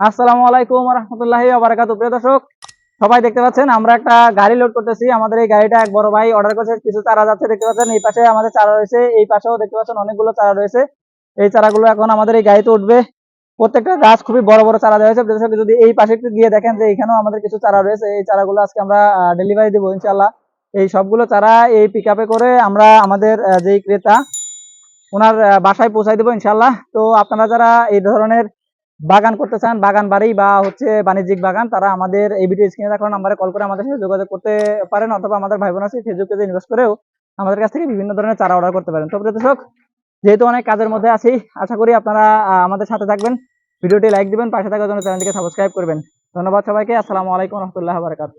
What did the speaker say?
আসসালামু আলাইকুম রহমতুল্লাহি বারাকাতু প্রিয় দর্শক, সবাই দেখতে পাচ্ছেন, আমরা একটা গাড়ি লোড করতেছি। আমাদের এই গাড়িটা এক বড় ভাই অর্ডার করেছে, কিছু চারা যাচ্ছে, দেখতে পাচ্ছেন, এই পাশে আমাদের চারা রয়েছে, এই পাশেও দেখতে পাচ্ছেন অনেকগুলো চারা রয়েছে। এই চারাগুলো এখন আমাদের এই গাড়িতে উঠবে। প্রত্যেকটা গাছ খুবই বড় বড় চারা দেওয়া হয়েছে। দর্শক, যদি এই পাশে একটু গিয়ে দেখেন যে এখানেও আমাদের কিছু চারা রয়েছে, এই চারাগুলো আজকে আমরা ডেলিভারি দেবো ইনশাল্লাহ এই সবগুলো চারা এই পিক করে আমরা আমাদের যেই ক্রেতা, ওনার বাসায় পৌঁছাই দেবো ইনশাল্লাহ তো আপনারা যারা এই ধরনের বাগান করতে চান, বাগান বাড়ি বা হচ্ছে বাণিজ্যিক বাগান, তারা আমাদের এই ভিডিও স্ক্রিনে থাকা নাম্বারে কল করে আমাদের সাথে যোগাযোগ করতে পারেন অথবা আমাদের ভাই বোন আছে ফেসবুক পেজে ইনভেস্ট করেও আমাদের কাছ থেকে বিভিন্ন ধরনের চারা অর্ডার করতে পারেন। তো দর্শক, যেহেতু অনেক কাজের মধ্যে আছি, আশা করি আপনারা আমাদের সাথে থাকবেন। ভিডিওটি লাইক দিবেন, পাশে থাকার জন্য চ্যানেলটিকে সাবস্ক্রাইব করবেন। ধন্যবাদ সবাইকে, আসসালামু আলাইকুম রহমতুল্লাহ বারকাত